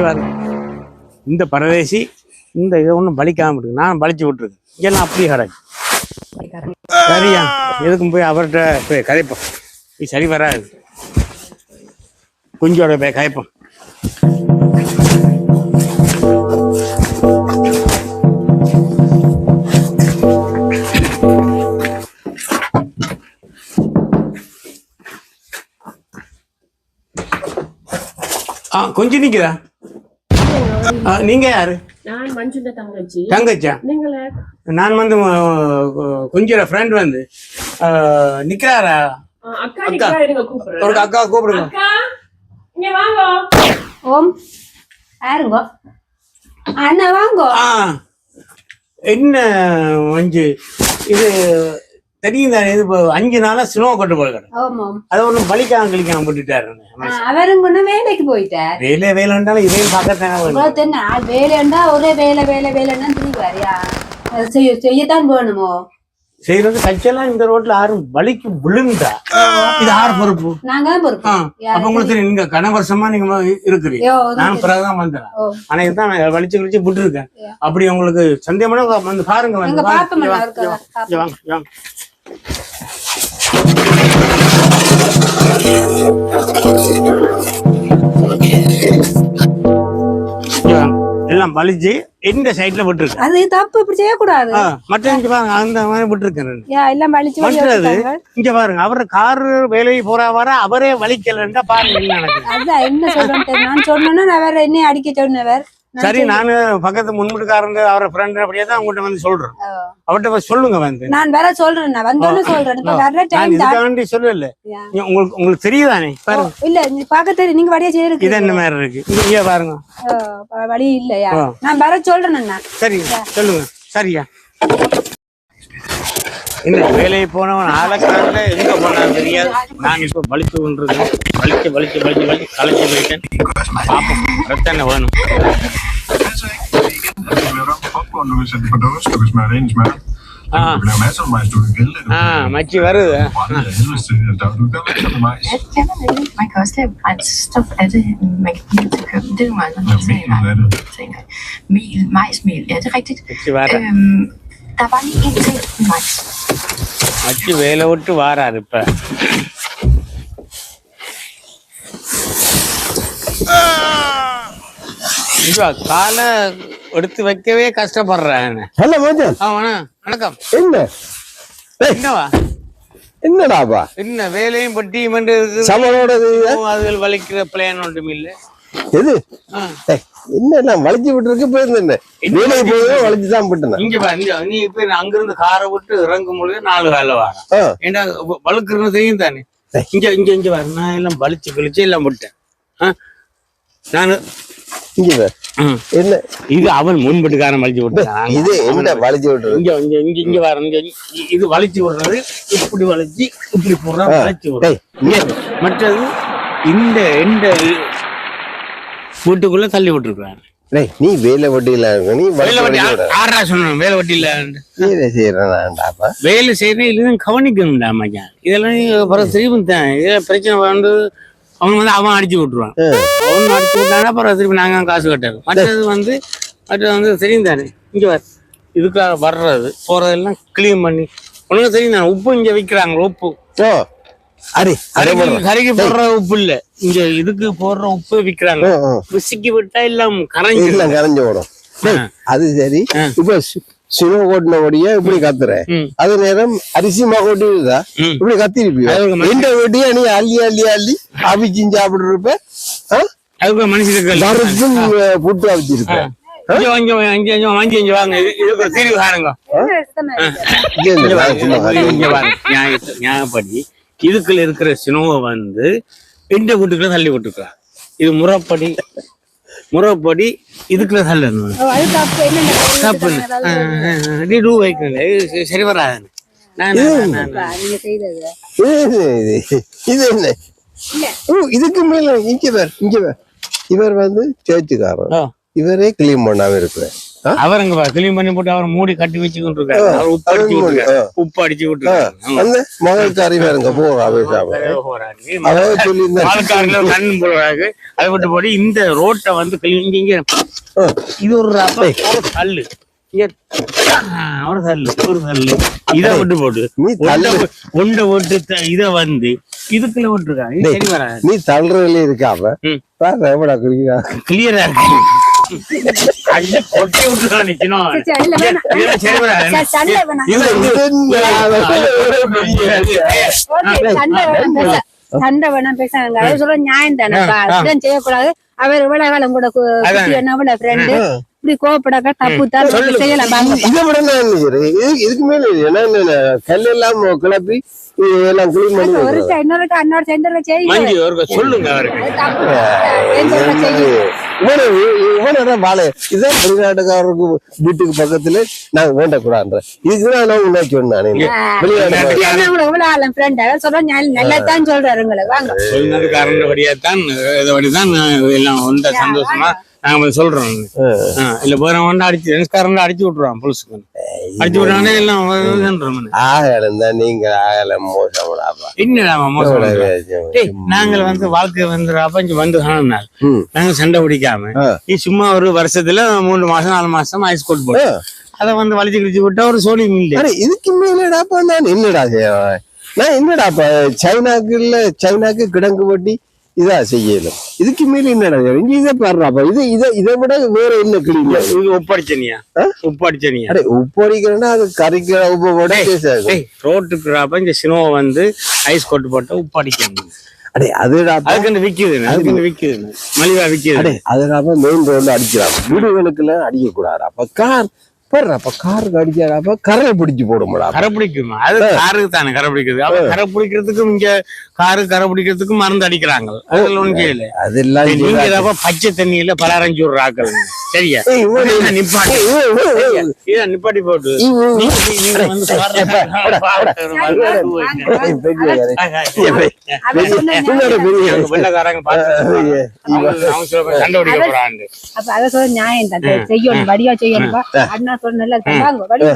இங்க இந்த பரதேசி இந்த இதை ஒன்றும் பலிக்காம இருக்கு நான் பலிச்சு விட்டுருக்கு. இதெல்லாம் அப்படியே கிடக்கு. சரியா? எதுக்கும் போய் அவர்கிட்ட போய் கதைப்போம். இது சரி வராது. குஞ்சோட போய் கதைப்போம். ஆ கொஞ்சம் நிற்கிறேன் நீங்க யாரு? நான் மஞ்சுண்ட தங்கச்சி. தங்கச்சா? நீங்களே? நான் வந்து கொஞ்சம் ஃப்ரெண்ட் வந்து நிக்கிறாரா? அக்கா ஒரு அக்கா கூப்பிடுங்க. அக்கா இங்க வாங்க. ஓம். யாருங்கோ? அண்ணா வாங்கோ. ஆ என்ன மஞ்சு? இது தெரியும் தானே இது அஞ்சு நாளா ஸ்னோ கொண்டு போய் அதை ஒன்றும் பலிக்காம கிளிக்காம விட்டுட்டாரு அவரும் கொண்டு வேலைக்கு போயிட்டார். வேலை வேலைன்றாலும் இதையும் பார்க்கத்தானே வேலைண்டா ஒரே வேலை வேலை வேலைன்னா செய்ய செய்யத்தான் வேணுமோ? செய்யறது கட்சியெல்லாம் இந்த ரோட்ல யாரும் வலிக்கு விழுந்தா. இது யார் பொறுப்பு. நாங்க பொறுப்பு. அப்ப உங்களுக்கு தெரியும் நீங்க கன வருஷமா நீங்க இருக்கிறீங்க. நான் பிறகுதான் வந்தேன். ஆனா இதுதான் நான் வலிச்சு வலிச்சு விட்டுருக்கேன். அப்படி உங்களுக்கு சந்தேகமான வந்து பாருங்க. வந்து வாங்க, வாங்க, எல்லாம் பலிச்சு எந்த சைட்ல விட்டுருக்கேன் அது தப்பு இப்படி செய்யக்கூடாது. மற்ற இங்க பாருங்க அந்த மாதிரி விட்டுருக்கேன் எல்லாம் வலிச்சு வலி மற்றது. இங்க பாருங்க அவர் காரு வேலைக்கு போறா வர அவரே வலிக்கலன்னா பாருங்க என்ன அதான் என்ன சொல்றேன் நான் சொன்னேன்னா நான் வேற என்ன அடிக்க சொன்னவர். சரி நானு பக்கத்து முன்முட்டுக்காரங்க அவரை ஃப்ரெண்ட் அப்படியே தான் உங்கள்கிட்ட வந்து சொல்றேன். அவர்கிட்ட சொல்லுங்க வந்து. நான் வேற சொல்றேன் நான் வந்தோன்னு சொல்றேன். இப்ப நான் டைம் இதுக்காண்டி சொல்லல. உங்களுக்கு உங்களுக்கு தெரியுதானே? பாருங்க. இல்ல நீ பார்க்க தெரியும். நீங்க வடியா செய்யறதுக்கு இது என்ன மாதிரி இருக்கு? இங்க பாருங்க. வழி இல்லையா. நான் வர சொல்றேன் நான். சரி சொல்லுங்க. சரியா. என்ன வேலைக்கு போனவன் ஆளக்காரில் எங்க போனான்னு தெரியாது நான் இப்ப வலிச்சு கொண்டிருக்கேன் வலிச்சு வலிச்சு வலிச்சு வலிச்சு களைச்சு போயிட்டேன் பாப்போம் ரத்தனை வேணும் Du kan lave det om til popcorn, du kan sætte det på dåse, du kan smøre det ind i smør. Ah. Du kan lave masser af majs, du kan grille det, du ah kan மச்சி வருது brænde det af helvedes til. Der- Du kan lave masser af majs. Ja, det kan man ikke. Man kan også lave brændstof af det. Man kan give det til køben. Det er nogle andre Lave mel ud af det. ting. Mel, majsmel. Ja, det er rigtigt. மச்சி வர Øhm, மச்சி வேலை விட்டு வாராரு இப்ப. காலை எடுத்து வைக்கவே கஷ்டப்படுறேன். ஹலோ வணக்கம் வணக்கம். என்ன? ஏய், என்னவா? என்னடாப்பா என்ன வேலையும் பட்டியும் அதுகள் வலிக்கிற பிளான் ஒன்றும் இல்ல. எது? ஆ. ஏய், என்ன நான் வளைச்சு விட்டு இருக்கு போயிருந்தேன் வேலைக்கு போய் வளைச்சு தான் விட்டுனேன் இங்க நீ இப்ப அங்கிருந்து காரை விட்டு இறங்கும் பொழுது நாலு வேலை ஆ, ஏன்னா வழுக்குறது தெரியும் தானே? இங்க இங்க இங்க வர நான் எல்லாம் வலிச்சு கழிச்சு எல்லாம் விட்டேன்? நானு இங்க. என்ன? இது அவன் முன்பட்டுக்காரன் வலிச்சு விட்டான் இது என்ன வளைச்சு விட்டுறது? இங்க இங்க இங்க இங்க வர இது வலிச்சு விடுறது இப்படி வலிச்சு இப்படி போடுறா ஆ. வலிச்சு விடுறது. மற்றது இந்த எந்த வீட்டுக்குள்ள தள்ளி விட்டுருக்காங்க டேய், நீ வேலை வட்டியில இருக்க நீ வேலை வட்டி ஆறா சொன்னேன் வேலை வட்டி இல்ல. வேலை செய்யறான்டாப்பா வேலை செய்யறது இதுதான் கவனிக்கணும்டா மச்சான். இதெல்லாம் பிறகு திரும்பி தான் இதுல பிரச்சனை வந்து அவன் வந்து அவன் அடிச்சு விட்டுருவான். அவன் அடிச்சு விட்டானா பிறகு திருப்பி நாங்க காசு கட்டாரு மற்றது வந்து மற்றது வந்து தெரியும் தானே. இங்க வர இதுக்காக வர்றது போறதெல்லாம் கிளீன் பண்ணி. உனக்கு தெரியும் தானே உப்பு இங்க விக்கிறாங்க உப்பு. ஓ அரி கறிக்கு போடுற உப்பு இல்ல. இங்க இதுக்கு போடுற உப்பு விக்கிறாங்க. விசிக்கி விட்டா எல்லாம் கரைஞ்சு இல்ல கரைஞ்சு டேய், அது சரி. இப்ப சினிமா ஓட்டினபடியா இப்படி கத்துற. அது நேரம் அரிசி மா. கொட்டிருந்தா. இப்படி கத்திருப்பியோ. இந்த வெட்டியா நீ அள்ளி அள்ளி அள்ளி அவிச்சும் சாப்பிட்டு இருப்ப மனுஷனுக்கு புட்டு அவிச்சிருப்ப. இதுக்குள்ள இருக்கிற சினோவை வந்து எந்த வீட்டுக்குள்ள தள்ளி விட்டுருக்கா இது முறைப்படி முறைப்படி இதுக்குள்ள தள்ளணும். தப்பு நீ சரி வராது. இது என்ன? ஓ, இதுக்கு மேல இங்க இங்க இவர் வந்து சேர்ச்சுக்காரர் ஆ, இவரே கிளீன் பண்ணாம இருக்கிறார். அவர் அங்க கிளீன் பண்ணி போட்டு அவர் மூடி கட்டி வச்சு இருக்காரு அவர் உப்பு அடிச்சு விட்டுருக்காரு. உப்பு அடிச்சு விட்டுருக்காரு. கண் போடுறாங்க அதை விட்டு போட்டு இந்த ரோட்டை வந்து இங்க இது ஒரு கல்லு ஒரு இதை விட்டு போட்டு. தள்ளு. ஒண்டை விட்டு இதை வந்து இதுக்குள்ள விட்டுருக்காங்க நீ தள்ளுறதுல எவ்வளோ குடிக்கிறா கிளியரா இருக்கு. ஐயா, கொட்டி விட்டுருக்கான் நிக்கணும் சண்டை வேணாம். பேசாங்க அவர் சொல்ற நியாயம் தானேப்பா. இப்படிலாம் செய்யக்கூடாது அவர் இவ்வளவு காலம் கூட என்ன ஃப்ரெண்டு இப்படி கோவப்படாக்க தப்பு தான் சொல்லு. செய்யலாம் இதை விட இதுக்கு மேல என்ன என்ன கல்லெல்லாம் கிளப்பி இதெல்லாம் கிளீன் பண்ணி ஒரு வைக்கிறேன். இன்னொரு இன்னொரு சென்டர்ல செய்யுங்க. மஞ்சு ஒரு சொல்லுங்க இவனு இவனோட வாழை. இதான் வெளிநாட்டுக்காரருக்கு வீட்டுக்கு பக்கத்துல நாங்க வேண்டக்கூடாதுன்ற. இதுக்குதான் நான். சொன்னேன் வெளிநாட்டு நல்லா தான் சொல்றாரு உங்களுக்கு வாங்க. வெளிநாட்டுக்காரன் வழியாத்தான் இதை வழிதான் எல்லாம் ஒன்ற சந்தோஷமா நாங்க சொல்றோம். இல்ல வேற ஒன்று அடிச்சு ரெண்டுக்காரன் அடிச்சு விட்டுருவான் புதுசுக்கு தான் நீங்க ஆகலம் மோசம்டாப்பா நாங்கள் வந்து வாழ்க்கை வந்து அப்பஞ்சு வந்து காணனால. நாங்க சண்டை பிடிக்காம. நீ சும்மா ஒரு வருஷத்துல மூணு மாசம் நாலு மாசம் ஐஸ் கோட் போட்டு அதை வந்து வலிச்சு கிழிச்சு விட்டா ஒரு சோழி அட இதுக்கு மேலடாப்பா நான் என்னடா செய்வேன் நான் என்னடாப்பா சைனாக்கு இல்ல சைனாக்கு கிடங்கு வட்டி இதா செய்யணும். இதுக்கு மேல செய்யணும்? இங்க இதை பாடுறாப்பா இது இதை இதை விட வேற என்ன கிளீன் இது உப்படிச்சனியா? உப்படிச்சனியா அடே உப்பு அடிக்கிறேன்னா அது கறிக்கிற உப்பு போட பேசாது டேய் ரோட்டுக்கு அப்ப இந்த சினோ வந்து ஐஸ் கோட் போட்டு உப்பு அடிக்கணும் அடே அதுக்கு விக்குது அதுக்கு விக்குது மலிவா விக்குது அடே அதுடாப்பா மெயின் ரோட்ல அடிக்கிறான். வீடுகளுக்குலாம் அடிக்க கூடாது அப்ப கார் பாரு அப்ப காருக்கு அடிச்சாடாப்பா கரை பிடிச்சு போடுமாடா. கரை பிடிக்குமா? அது காருக்கு தானே கரை பிடிக்குது. அப்ப கரை பிடிக்கிறதுக்கும் இங்க காரு கரை பிடிக்கிறதுக்கும் மருந்து அடிக்கிறாங்க. அதுல ஒண்ணும் செய்யல. அதெல்லாம் நீங்க. ஏதாவது பச்சை தண்ணியில பலரஞ்சு விடுற ஆக்கள் சரியா? நிப்பாட்டி. நிப்பாட்டி போட்டு. இவன், நீ- நீ- நீங்க வந்து பாரு- பாரு- ஏய், பெரிய கதை. அவர் சொன்ன என்னோட நியாயம் பெரிய அவங்க வெள்ளைக்காரங்க பார்த்து ஏய், அவங்க அவங்க சில சண்டை பிடிக்க போறாங்க. அப்ப அதை சொல்ற நியாயம் தான். செய்யணும் வடிவா செய்யணும்பா. வாங்க வடிவா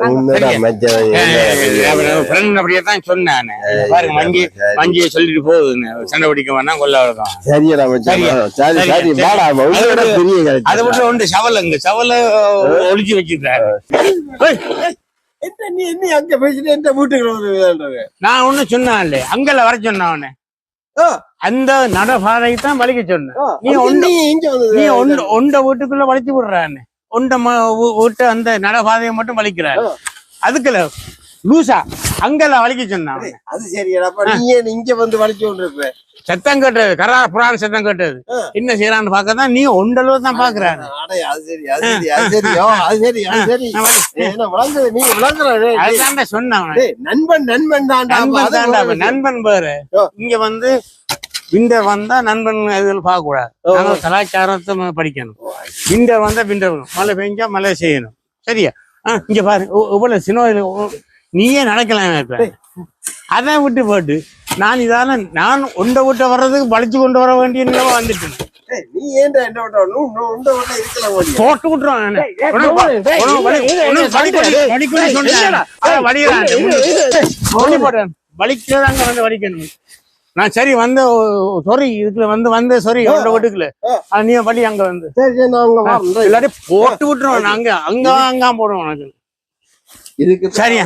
வாங்க அப்படியே தான் சொன்னேன். பாருங்க மஞ்சி மஞ்சியை சொல்லிட்டு போகுதுன்னு. சண்டை பிடிக்க வேணாம் கொல்ல வழக்கம் சரியாடா? சரி சரி? வாடா உங்களோட பெரிய அதை ஒன்று சவல நீ என்ன அங்க பேசிட்டு எந்த வீட்டுக்கு? நான் ஒண்ணு சொன்னேன் இல்ல அங்கல வர சொன்னேன். அவனை. அந்த நடபாதை தான் வலிக்க சொன்னேன். நீ ஒண்ணு நீ இங்க வந்து நீ ஒண்ட ஒண்ட வீட்டுக்குள்ள வலிச்சு விடுறான்னு வீ- வீட்டு அந்த நடபாதையை மட்டும் வலிக்கிறாரு. அதுக்குல லூசா அங்கல வலிக்க சொன்னான். அது ஏன் இங்க வந்து வலிச்சு கொண்டு இருக்க சத்தம் கேட்டது கரா புராண சத்தம் கேட்டது. என்ன செய்யறான்னு பார்க்க தான் நீ ஒண்டளவு தான் பாக்குறாரு சொன்னேன். நண்பன் நண்பன் தான்டா நண்பன் பாரு. இங்க வந்து விண்டர் வந்தா நண்பன் இதில் பார்க்க கூடாது ஓ. நாங்க கலாச்சாரத்தை படிக்கணும். விண்டர் வந்தா விண்டர் மழை பெஞ்சா மழை செய்யணும். சரியா? ஆ, இங்க பாரு. இவ்வளவு சினிமா நீயே நடக்கலாம் இப்ப. அதை விட்டு போட்டு. நான் இதால நான் உண்டை விட்டு வர்றதுக்கு வளைச்சு கொண்டு வர வேண்டிய நிலைமை வந்துட்டு ஏய், நீ ஏன்டா என்ன போட்டு வந்து வலிக்கணும். நான் சரி வந்து சாரி இதுக்குள்ள வந்து வந்து சாரி உண்ட வீட்டுக்குள்ள ஆ, நீ வலி அங்க வந்து. எல்லாரையும் போட்டு விட்டுருவேன் அங்க அங்க அங்க போடுவோம் உனக்கு. இதுக்கு சரியா?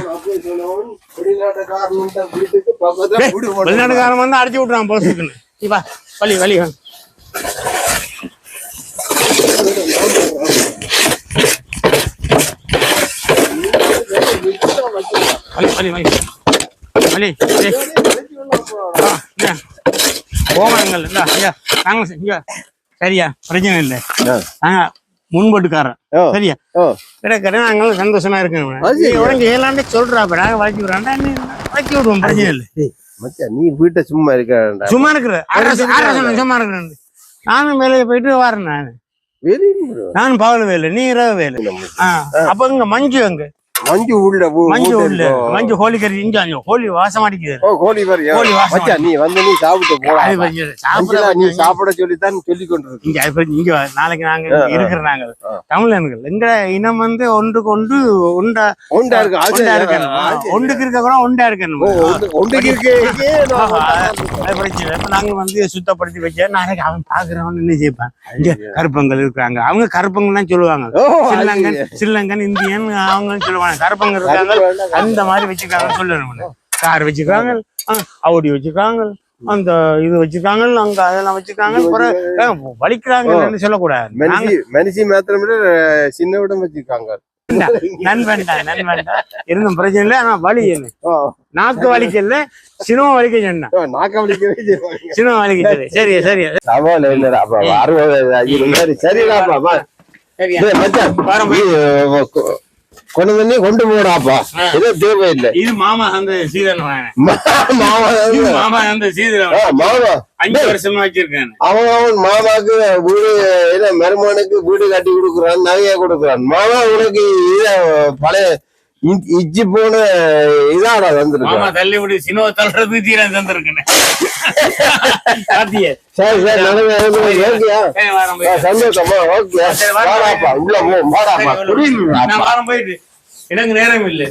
வெளிநாட்டுக்காரன் வந்து அடிச்சு விட்டுறான் போசுக்குன்னு நீ வா வலி வலி வா. வலி வலி வலி வலி டேய். ஆ, இங்க. இல்ல ஐயா நாங்க சரியா? பிரச்சனை இல்லை. நாங்க முன்பட்டுக்காரன். சரியா. கிடைக்கிற நாங்களும் சந்தோஷமா இருக்கணும் அது நீ உனக்கு ஏழாண்டு சொல்றாப்ப நாங்க வளர்ச்சி விடுறாண்டா வளர்ச்சி விடுவோம் பிரச்சனை இல்லை. மச்சான் நீ வீட்டை சும்மா இருக்க சும்மா இருக்கிற சும்மா இருக்கிறேன். நானும் வேலையை போயிட்டு வரேன் நான். நான் பகல் வேலை நீ இரவு வேலை. அப்ப இங்க மஞ்சு அங்க மஞ்சு உள்ள மஞ்சு உள்ள. இருக்கோ. மஞ்சு ஹோலி கறி இங்க ஹோலி வாசம் அடிக்குது ஓ கோழி வரியா? கோழி வாசம் மச்சான் நீ வந்து நீ சாப்பிட்டு கொஞ்சம் சாப்பிட நீ சாப்பிட சொல்லித்தான் சொல்லி கொண்டிருக்க. இங்க இங்க. நாளைக்கு நாங்க இருக்கிற நாங்க தமிழன்கள். எங்க இனம் வந்து ஒன்றுக்கு ஒன்று உண்டா ஒண்டா இருக்கு ஒண்டா அது- ஒன்றுக்கு இருக்க கூட ஒண்டா இருக்கணும். ஒண்டு- ஒண்டுக்கு இருக்கே, இருக்கே. இப்ப நாங்க வந்து சுத்தப்படுத்தி வச்சா நாளைக்கு அவன் பாக்குறவன் என்ன செய்ப்பான் இங்க கருப்பங்கள் இருக்காங்க அவங்க கருப்பங்கள்லாம் சொல்லுவாங்க. ஓ, அது- சில்லங்கன் சில்லங்கன் இந்தியன் அவங்க சொல்லுவாங்க. கருப்பங்க இருக்காங்க அந்த மாதிரி வச்சிருக்காங்க சொல்லணும் கார் வச்சிருக்காங்க அவுடி வச்சிருக்காங்க அந்த இது வச்சிருக்காங்க அங்க அதெல்லாம் வச்சிருக்காங்க வலிக்கிறாங்கன்னு சொல்லக்கூடாது. மனுஷி மாத்திரம் சின்ன விடம் வச்சிருக்காங்க. நண்பன் தான் நண்பன் தான் இருந்தும் பிரச்சனை இல்லை ஆனா வலி நாக்கு வலிக்கல சினிமா வலிக்க சொன்னா. நாக்க. சினிமா வலிக்க சரி சரி சவால் இல்லடா அறுபது. சரி கொண்டு வந்து கொண்டு போடாப்பா இது தேவையில்லை. இது மாமா அந்த சீதன் மாமா மாமா அந்த சீதன் மாமா. அஞ்சு வருஷமா வச்சிருக்கேன். அவன் அவன் மாமாக்கு வீடு என்ன மருமகனுக்கு வீடு கட்டி கொடுக்குறான் நகைய கொடுக்குறான். மாமா உனக்கு இத பழைய இ- இச்சி போன இதாடா மாமா வந்திருக்கான் தள்ளி விடு சினிமா தள்ளுறது தீரன் தந்திருக்கேன் பாத்தியே சரி சரி நடந்து. சந்தோஷமா ஓகே. வாடாப்பா உள்ள போ வாடாப்பா. சரி, புரியுதுடா நான் வாரம் போயிட்டு எனக்கு நேரம் இல்லை.